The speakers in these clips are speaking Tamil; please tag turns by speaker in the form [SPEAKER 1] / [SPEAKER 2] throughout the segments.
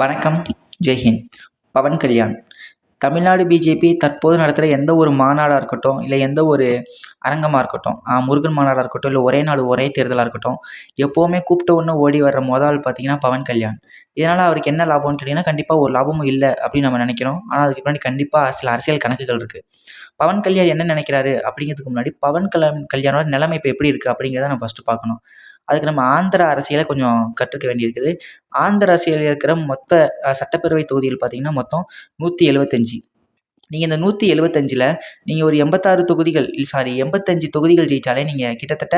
[SPEAKER 1] வணக்கம். ஜெய்ஹிந்த் பவன் கல்யாண். தமிழ்நாடு பிஜேபி தற்போது நடத்துகிற எந்த ஒரு மாநாடாக இருக்கட்டும் இல்லை எந்த ஒரு அரங்கமாக இருக்கட்டும் முருகன் மாநாடாக இருக்கட்டும் இல்லை ஒரே நாள் ஒரே தேர்தலாக இருக்கட்டும் எப்போவுமே கூப்பிட்ட ஒன்று ஓடி வர்ற மொதல் ஆள் பார்த்தீங்கன்னா பவன் கல்யாண். இதனால் அவருக்கு என்ன லாபம்னு கேட்டிங்கன்னா கண்டிப்பாக ஒரு லாபமும் இல்லை அப்படின்னு நம்ம நினைக்கிறோம். ஆனால் அதுக்கு பின்னாடி கண்டிப்பாக சில அரசியல் கணக்குகள் இருக்குது பவன் கல்யாண் என்ன நினைக்கிறாரு அப்படிங்கிறதுக்கு முன்னாடி பவன் கல்யாண் கல்யாணோட நிலைமை இப்போ எப்படி இருக்குது அப்படிங்கிறத நம்ம ஃபஸ்ட்டு பார்க்கணும். அதுக்கு நம்ம ஆந்திரா அரசியலை கொஞ்சம் கற்றுக்க வேண்டியிருக்குது. ஆந்திர அரசியலில் இருக்கிற மொத்த சட்டப்பேரவை தொகுதிகள் பார்த்திங்கன்னா மொத்தம் நூற்றி எழுபத்தஞ்சி நீங்கள் இந்த நூற்றி எழுபத்தஞ்சில் நீங்கள் ஒரு எண்பத்தாறு தொகுதிகள் சாரி எண்பத்தஞ்சு தொகுதிகள் ஜெயித்தாலே நீங்கள் கிட்டத்தட்ட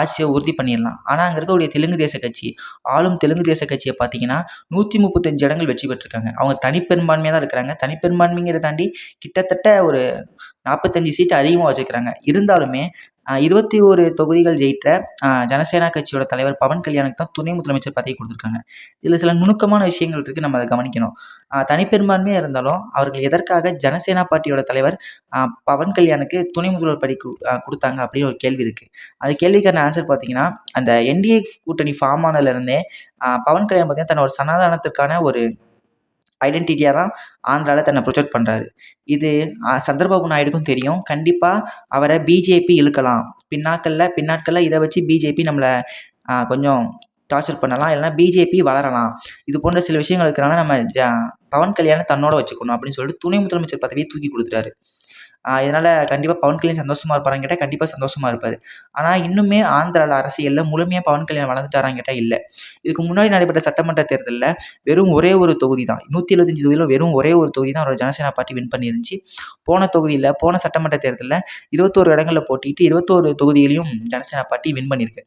[SPEAKER 1] ஆட்சியை உறுதி பண்ணிடலாம். ஆனால் அங்கே இருக்கக்கூடிய தெலுங்கு தேச கட்சி ஆளும் தெலுங்கு தேச கட்சியை பார்த்தீங்கன்னா நூற்றி முப்பத்தஞ்சு இடங்கள் வெற்றி பெற்றிருக்காங்க. அவங்க தனிப்பெரும்பான்மையாக தான் இருக்கிறாங்க. தனிப்பெரும்பான்மைங்கிறத தாண்டி கிட்டத்தட்ட ஒரு நாற்பத்தஞ்சு சீட்டு அதிகமாக வச்சுருக்கிறாங்க. இருந்தாலுமே இருபத்தி ஒரு தொகுதிகள் ஜெயித்த ஜனசேனா கட்சியோட தலைவர் பவன் கல்யாணுக்கு தான் துணை முதலமைச்சர் பதவி கொடுத்துருக்காங்க. இதில் சில நுணுக்கமான விஷயங்கள் இருக்குது நம்ம அதை கவனிக்கணும். தனிப்பெரும்பான்மையாக இருந்தாலும் அவர்கள் எதற்காக ஜனசேனா பார்ட்டியோட தலைவர் பவன் கல்யாணுக்கு துணை முதல்வர் படி கொடுத்தாங்க அப்படின்னு ஒரு கேள்வி இருக்குது அது கேள்விக்கான ஆன்சர் பார்த்தீங்கன்னா அந்த என்டிஏ கூட்டணி ஃபார்ம் ஆனதுலேருந்தே பவன் கல்யாண் பார்த்தீங்கன்னா தன்னோட சனாதானத்திற்கான ஒரு ஐடென்டிட்டியாக தான் ஆந்திராவில் தன்னை ப்ரொஜெக்ட் பண்ணுறாரு இது சந்திரபாபு நாயுடுக்கும் தெரியும். கண்டிப்பாக அவரை பிஜேபி இழுக்கலாம். பின்னாட்களில் பின்னாட்களில் இதை வச்சு பிஜேபி நம்மளை கொஞ்சம் டார்ச்சர் பண்ணலாம். இல்லைனா பிஜேபி வளரலாம். இது போன்ற சில விஷயங்கள் இருக்கிறனால நம்ம ஜ பவன் கல்யாணம் தன்னோட வச்சுக்கணும் அப்படின்னு சொல்லிட்டு துணை முதலமைச்சர் பதவியை தூக்கி கொடுத்துட்டாரு. இதனால் கண்டிப்பாக பவன் கல்யாண் சந்தோஷமாக இருப்பாரான்னு கேட்டால் கண்டிப்பாக சந்தோஷமாக இருப்பார். ஆனால் இன்னுமே ஆந்திராவில் அரசியலில் முழுமையாக பவன் கல்யாண் வளர்ந்துட்டாரான்னு கேட்டால் இல்லை. இதுக்கு முன்னாடி நடைபெற்ற சட்டமன்ற தேர்தலில் வெறும் ஒரே ஒரு தொகுதி தான். நூற்றி எழுபத்தஞ்சு தொகுதியில் வெறும் ஒரே ஒரு தொகுதி தான் அவரோட ஜனசேனா பார்ட்டி வின் பண்ணியிருந்துச்சு. போன தொகுதியில் போன சட்டமன்ற தேர்தலில் இருபத்தோரு இடங்களில் போட்டிட்டு இருபத்தோரு தொகுதியிலையும் ஜனசேனா பார்ட்டி வின் பண்ணியிருக்கு.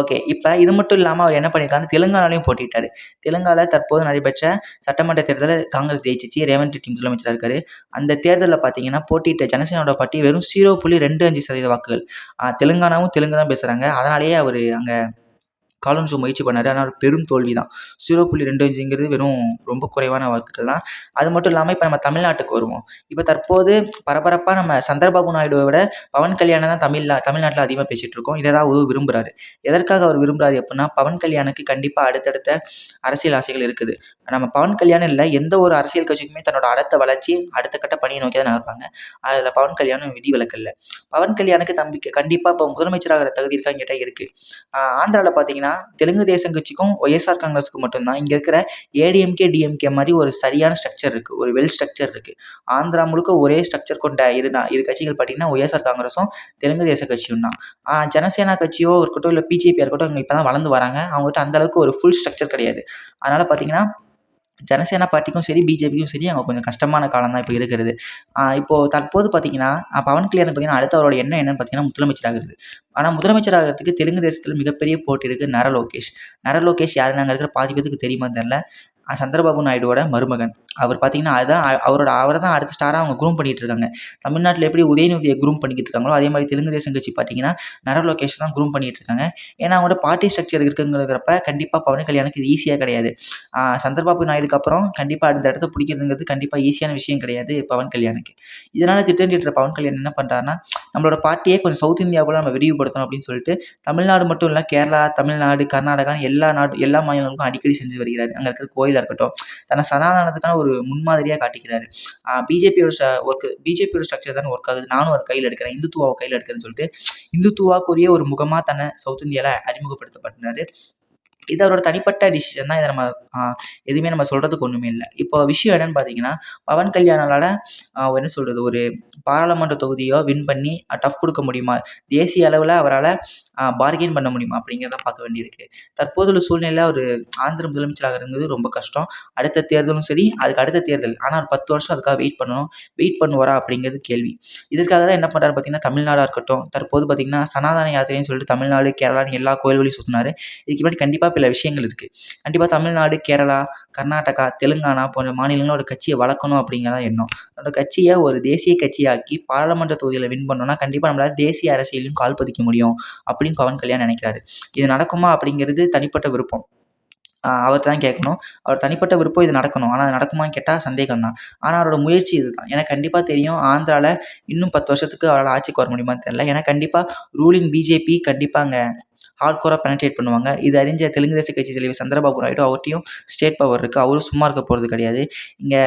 [SPEAKER 1] ஓகே இப்போ இது மட்டும் இல்லாமல் அவர் என்ன பண்ணியிருக்காருன்னு தெலுங்கானாலையும் போட்டிட்டார். தெலுங்கானாவில் தற்போது நடைபெற்ற சட்டமன்ற தேர்தலில் காங்கிரஸ் ஜெயிச்சிச்சு. ரேவந்த் ரெட்டி முதலமைச்சராக இருக்காரு. அந்த தேர்தலில் பார்த்தீங்கன்னா போட்டியிட்ட ஜனசேனோட பார்ட்டி வெறும் ஜீரோ புள்ளி ரெண்டு அஞ்சு சதவீத வாக்குகள். தெலுங்கானாவும் தெலுங்கு தான் பேசுகிறாங்க அதனாலேயே அவர் அங்கே காலன்ஸோ முயற்சி பண்ணார். ஆனால் பெரும் தோல்வி தான் ஜீரோ புள்ளி ரெண்டு அஞ்சுங்கிறது வெறும் ரொம்ப குறைவான வாக்குகள் தான். அது மட்டும் இல்லாமல் இப்போ நம்ம தமிழ்நாட்டுக்கு வருவோம். இப்போ தற்போது பரபரப்பாக நம்ம சந்திரபாபு நாயுடுவை விட பவன் கல்யாணம் தான் தமிழ் தமிழ்நாட்டில் அதிகமாக பேசிகிட்டு இருக்கோம். இதை தான் அவர் விரும்புகிறாரு எதற்காக அவர் விரும்புகிறாரு அப்படின்னா பவன் கல்யாணுக்கு கண்டிப்பாக அடுத்தடுத்த அரசியல் ஆசைகள் இருக்குது. நம்ம பவன் கல்யாணம் இல்லை எந்த ஒரு அரசியல் கட்சிக்குமே தன்னோட அடுத்த வளர்ச்சி அடுத்த கட்ட பணியை நோக்கி தான் நகர்ப்பாங்க. அதில் பவன் கல்யாணம் விதி விலக்கில்லை பவன் கல்யாணுக்கு தம்பிக்கு கண்டிப்பாக இப்போ முதலமைச்சராகிற தகுதி இருக்கான்னு கேட்டால் இருக்குது ஆந்திராவில் பார்த்தீங்கன்னா தெலுங்கு தேசம் கட்சிக்கும் ஒய்எஸ்ஆர் காங்கிரஸுக்கு மட்டும்தான். இங்கே இருக்கிற ஏடிஎம்கே டிஎம்கே மாதிரி ஒரு சரியான ஸ்ட்ரக்சர் இருக்குது ஒரு வெல் ஸ்ட்ரக்சர் இருக்குது ஆந்திரா முழுக்க ஒரே ஸ்ட்ரக்சர் கொண்ட இரு இரு கட்சிகள் பார்த்தீங்கன்னா ஒய்எஸ்ஆர் காங்கிரஸும் தெலுங்கு தேச கட்சியும் தான். ஜனசேனா கட்சியோ இருக்கட்டும் இல்லை பிஜேபியாக இருக்கட்டும் அவங்க இப்போ தான் வளர்ந்து வராங்க. அவங்ககிட்ட அந்தளவுக்கு ஒரு ஃபுல் ஸ்ட்ரக்சர் கிடையாது. அதனால் பார்த்தீங்கன்னா ஜனசேனா பார்ட்டிக்கும் சரி பிஜேபிக்கும் சரி அங்கே கொஞ்சம் கஷ்டமான காலம் தான் இப்போ இருக்கிறது. இப்போது தற்போது பார்த்தீங்கன்னா பவன் கல்யாணம் பார்த்தீங்கன்னா அடுத்த அவரோட எண்ணம் என்னென்னு பார்த்தீங்கன்னா முதலமைச்சர் ஆகிறது ஆனால் முதலமைச்சர் ஆகிறதுக்கு தெலுங்கு தேசத்தில் மிகப்பெரிய போட்டி இருக்குது நர லோகேஷ் நர லோகேஷ் யாருன்னு அங்கே இருக்கிற பாதி பேருக்கு தெரியுமா தெரில சந்திரபாபு நாயுடுவோட மருமகன். அவர் பார்த்தீங்கன்னா அதுதான் அவரோட அவரை தான் அடுத்த ஸ்டாராக அவங்க குரூம் பண்ணிகிட்டு இருக்காங்க. தமிழ்நாட்டில் எப்படி உதயநிதியை குரூம் பண்ணிக்கிட்டு இருக்காங்களோ அதே மாதிரி தெலுங்கு தேசம் கட்சி பார்த்தீங்கன்னா நர லோகேஷ் தான் குரூம் பண்ணிகிட்டு இருக்காங்க. ஏன்னா அவங்களோட பார்ட்டி ஸ்ட்ரக்சர் இருக்குங்கிறப்ப கண்டிப்பாக பவன் கல்யாணுக்கு இது ஈஸியாக கிடையாது. சந்திரபாபு நாயுடுக்கு அப்புறம் கண்டிப்பாக அடுத்த இடத்த பிடிக்கிறதுங்கிறது கண்டிப்பாக ஈஸியான விஷயம் கிடையாது பவன் கல்யாணுக்கு. இதனால் திட்டமிட்டு பவன் கல்யாண் என்ன பண்ணுறாருன்னா நம்மளோட பார்ட்டியே கொஞ்சம் சவுத் இந்தியாவில் நம்ம விரிவுபடுத்தணும் அப்படின்னு சொல்லிட்டு தமிழ்நாடு மட்டும் இல்லை கேரளா தமிழ்நாடு கர்நாடகா எல்லா நாடு எல்லா மாநிலங்களுக்கும் அடிக்கடி செஞ்சு வருகிறார். அங்கே இருக்கிற கோயில் கோயிலாக இருக்கட்டும் தன்னை சனாதனத்துக்கான ஒரு முன்மாதிரியாக காட்டிக்கிறாரு. பிஜேபியோட ஒர்க் பிஜேபியோட ஸ்ட்ரக்சர் தானே ஒர்க் ஆகுது. நானும் அதை கையில் எடுக்கிறேன் இந்துத்துவாவை கையில் எடுக்கிறேன்னு சொல்லிட்டு இந்துத்துவாக்குரிய ஒரு முகமாக தன்னை சவுத் இந்தியாவில் அறிமுகப்படுத்தப்பட்டினார் இது அவரோட தனிப்பட்ட டிசிஷன் தான் இதை நம்ம எதுவுமே நம்ம சொல்கிறதுக்கு ஒன்றுமே இல்லை. இப்போ விஷயம் என்னென்னு பார்த்தீங்கன்னா பவன் கல்யாணால் என்ன சொல்கிறது ஒரு பாராளுமன்ற தொகுதியோ வின் பண்ணி டஃப் கொடுக்க முடியுமா? தேசிய அளவில் அவரால் பார்கெயின் பண்ண முடியுமா? அப்படிங்கிறத பார்க்க வேண்டியிருக்கு. தற்போதுள்ள சூழ்நிலையில் ஒரு ஆந்திர முதலமைச்சராக இருந்தது ரொம்ப கஷ்டம். அடுத்த தேர்தலும் சரி அதுக்கு அடுத்த தேர்தல். ஆனால் ஒரு பத்து வருஷம் அதுக்காக வெயிட் பண்ணணும். வெயிட் பண்ணுவாரா அப்படிங்கிறது கேள்வி. இதற்காக தான் என்ன பண்ணுறாரு பார்த்தீங்கன்னா தமிழ்நாடாக இருக்கட்டும். தற்போது பார்த்தீங்கன்னா சனாதன யாத்திரைன்னு சொல்லிட்டு தமிழ்நாடு கேரளான்னு எல்லா கோயில்களையும் சுற்றினார் இதுக்கு முன்னாடி கண்டிப்பாக பல விஷயங்கள் இருக்குது கண்டிப்பாக தமிழ்நாடு கேரளா கர்நாடகா தெலுங்கானா போன்ற மாநிலங்களோட கட்சியை வளர்க்கணும் அப்படிங்கிறத எண்ணம். அதோட கட்சியை ஒரு தேசிய கட்சியாக்கி பாராளுமன்ற தொகுதியில் வின் பண்ணோம்னா கண்டிப்பாக நம்மளால் தேசிய அரசியலையும் கால் பதிக்க முடியும் அப்படின்னு பவன் கல்யாண் நினைக்கிறாரு. இது நடக்குமா அப்படிங்கிறது தனிப்பட்ட விருப்பம். அவர் தான் கேட்கணும். அவர் தனிப்பட்ட விருப்பம் இது நடக்கணும். ஆனால் அது நடக்குமான்னு கேட்டால் சந்தேகம் தான் ஆனால் அவரோட முயற்சி இது தான் எனக்கு கண்டிப்பாக தெரியும் ஆந்திராவில் இன்னும் பத்து வருஷத்துக்கு அவரால் ஆட்சிக்கு வர முடியுமான்னு தெரில ஏன்னா கண்டிப்பாக ரூலிங் பிஜேபி கண்டிப்பாக அங்கே ஹார்ட் கோராக பெனட்ரேட் பண்ணுவாங்க. இது அறிஞ்ச தெலுங்கு தேச கட்சி தலைவர் சந்திரபாபு நாயுடு அவர்கிட்டையும் ஸ்டேட் பவர் இருக்குது அவரும் சும்மா இருக்க போகிறது கிடையாது. இங்கே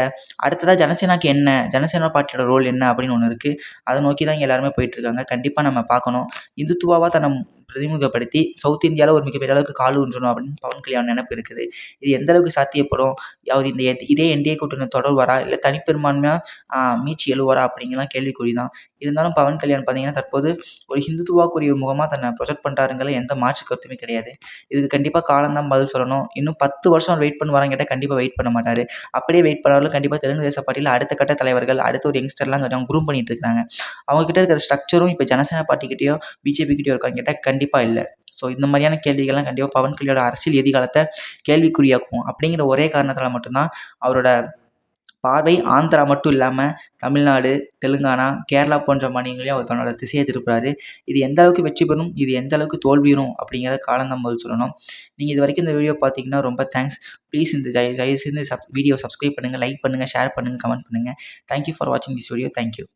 [SPEAKER 1] அடுத்ததாக ஜனசேனாக்கு என்ன? ஜனசேனா பார்ட்டியோட ரோல் என்ன அப்படின்னு ஒன்று இருக்குது அதை நோக்கி தான் இங்கே எல்லாருமே போயிட்டுருக்காங்க கண்டிப்பாக நம்ம பார்க்கணும். இந்துத்துவாவாக தன்னை பிரதிமுகப்படுத்தி சவுத் இந்தியாவில் ஒரு மிகப்பெரிய அளவுக்கு கால் ஊன்றணும் அப்படின்னு பவன் கல்யாண் நினப்பு இருக்குது. இது எந்த அளவுக்கு சாத்தியப்படும்? அவர் இந்த எத்- இதே என்டிஏ கூட்டணி தொடர்வாரா இல்லை தனிப்பெரும்பான்மையாக மீட்சி எழுவாரா அப்படிங்கலாம் கேள்விக்குறி தான் இருந்தாலும் பவன் கல்யாண் பார்த்தீங்கன்னா தற்போது ஒரு ஹிந்துத்துவாக்குரிய ஒரு முகமாக தன்னை ப்ரொஜெக்ட் பண்ணுறாருங்கிற எந்த மாற்று கருத்துமே கிடையாது. இதுக்கு கண்டிப்பாக காலம்தான் பதில் சொல்லணும். இன்னும் பத்து வருஷம் வெயிட் பண்ணுவாரான்னு கேட்டால் கண்டிப்பாக வெயிட் பண்ண மாட்டார். அப்படியே வெயிட் பண்ணாலும் கண்டிப்பாக தெலுங்கு தேச பார்ட்டியில் அடுத்த கட்ட தலைவர்கள் அடுத்த ஒரு யங்ஸ்டர்லாம் கொஞ்சம் குரூம் பண்ணிட்டு இருக்காங்க அவங்க கிட்ட இருக்கிற ஸ்ட்ரக்சரும் இப்போ ஜனசேனா பார்ட்டிக்கிட்டேயோ பிஜேபி கிட்டேயோ இருக்கான்னு கேட்டால் கண்டிப்பாக இல்லை. ஸோ இந்த மாதிரியான கேள்விகள்லாம் கண்டிப்பாக பவன் கல்யாண அரசியல் எதிர்காலத்தை கேள்விக்குறியாக்கும் அப்படிங்கிற ஒரே காரணத்தால் மட்டும்தான் அவரோட பார்வை ஆந்திரா மட்டும் இல்லாமல் தமிழ்நாடு தெலுங்கானா கேரளா போன்ற மாநிலங்களையும் அவர் தன்னோட திசையை திருப்புறாரு. இது எந்த அளவுக்கு வெற்றி பெறும்? இது எந்த அளவுக்கு தோல்வியும் அப்படிங்கிறத காலம் தான் பதில் சொல்லணும். நீங்கள் இது வரைக்கும் இந்த வீடியோ பார்த்தீங்கன்னா ரொம்ப தேங்க்ஸ் ப்ளீஸ் இந்த தயவு செய்து சப் வீடியோ சப்ஸ்கிரைப் பண்ணுங்கள் லைக் பண்ணுங்கள் ஷேர் பண்ணுங்கள் கமெண்ட் பண்ணுங்கள் தேங்க்யூ ஃபார் வாட்சிங் திஸ் வீடியோ தேங்க்யூ